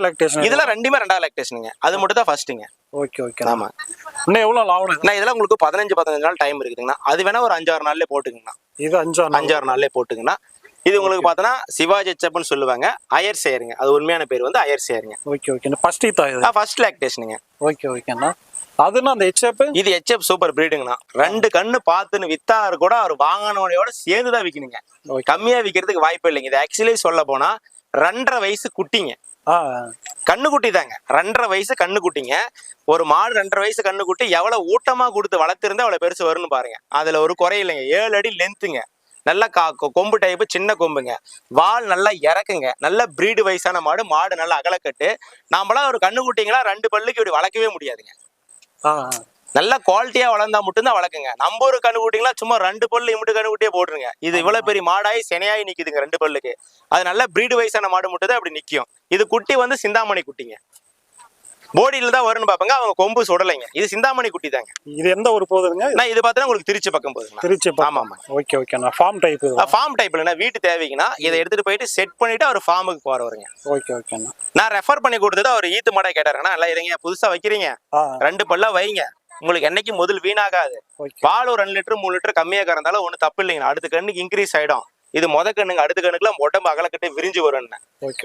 Electrician இதெல்லாம் ரெண்டுமே ரெண்டாவது லாக்டேஷனுங்க அது மட்டும் தான் ஃபர்ஸ்ட்டுங்க ஓகே ஓகே ஆமா. இன்னும் எவ்வளோ லாபம்? நான் இதெல்லாம் உங்களுக்கு பதினஞ்சு பதினஞ்சு நாள் டைம் இருக்குதுங்கண்ணா. அது வேணா ஒரு அஞ்சாறு நாள்லயே போட்டுங்கண்ணா இது அஞ்சா அஞ்சாறு நாள்லயே போட்டுங்கண்ணா இது உங்களுக்கு பார்த்தோன்னா சிவாஜி ஹெச்எப்னு சொல்லுவாங்க. அயர் சேருங்க. அது உண்மையான பேர் வந்து அயர் சேருங்க. ஓகே ஓகே ஃபர்ஸ்ட் இது. ஃபர்ஸ்ட் லாக்டேஷனுங்க ஓகே ஓகேண்ணா அதுன்னா அந்த ஹெச்எப் இது ஹெச்எப் சூப்பர் பிரீடுங்கண்ணா ரெண்டு கண்ணு பார்த்துன்னு வித்தாரு கூட அவர் வாங்கினோடையோட சேர்ந்து தான் விற்கணுங்க ஓகே கம்மியா விற்கிறதுக்கு வாய்ப்பு இல்லைங்க. இது ஆக்சுவலி சொல்ல போனா ரெண்டரை வயசு குட்டிங்க. ஆ. தாங்க ரெண்டரை வயசு கண்ணுக்குட்டிங்க. ஒரு மாடு ரெண்டரை வயசு கண்ணுக்குட்டி எவ்வளோ ஊட்டமாக கொடுத்து வளர்த்துருந்தா அவ்வளோ பெருசு வரும்னு பாருங்க. அதில் ஒரு குறை இல்லைங்க. ஏழு அடி லென்த்துங்க நல்லா கா கொம்பு டைப்பு சின்ன கொம்புங்க. வால் நல்லா இறக்குங்க. நல்ல பிரீடு வயசான மாடு. மாடு நல்லா அகலக்கட்டு. நாமளாம் ஒரு கண்ணுக்குட்டிங்களா ரெண்டு பல்லுக்கு இப்படி வளர்க்கவே முடியாதுங்க. நல்ல குவாலிட்டியா வளர்ந்தா மட்டும்தான் வளர்க்குங்க. நம்ம ஒரு கண்ணு குட்டிங்களா சும்மா ரெண்டு பல்லு இமுட்டு கண்ணு குட்டியே போட்டுருங்க. இது இவ்வளவு பெரிய மாடாயி செனையாயி நிக்குதுங்க ரெண்டு பல்லுக்கு. அது நல்ல பிரீடு வயசான மாடு மட்டும் தான் அப்படி நிக்கும். இது குட்டி வந்து சிந்தாமணி குட்டிங்க. போடியில தான் வரும்னு பாப்பாங்க அவங்க கொம்பு சுடலைங்க. இது சிந்தாமணி குட்டி தாங்க. இது எந்த ஊர் போகுதுங்க? நான் இது பார்த்தா உங்களுக்கு திருச்சி பக்கம் போகுதுங்க. திருச்சி ஆமா ஆமா. ஓகே ஓகேண்ணா ஃபார்ம் டைப் ஃபார்ம் டைப்ல என்ன வீட்டு தேவைக்குன்னா இதை எடுத்துட்டு போயிட்டு செட் பண்ணிட்டு அவர் ஃபார்முக்கு போற வருங்க ஓகே ஓகேண்ணா நான் ரெஃபர் பண்ணி கொடுத்தது அவர் ஈத்து மாடை கேட்டாருங்கன்னா நல்லா இருங்க புதுசா வைக்கிறீங்க. ரெண்டு பல்லா வைங்க. உங்களுக்கு என்னைக்கு முதல் வீணாகாது. பால் ஒரு ரெண்டு லிட்டர் மூணு லிட்டர் கம்மியா கறந்தாலும் ஒன்றும் தப்பு இல்லைங்க. அடுத்த கண்ணுக்கு இன்க்ரீஸ் ஆயிடும். இது முத கண்ணுங்க அடுத்த கண்ணுக்குலாம் உடம்பு அகலக்கட்டு விரிஞ்சு வரும்னு. ஓகே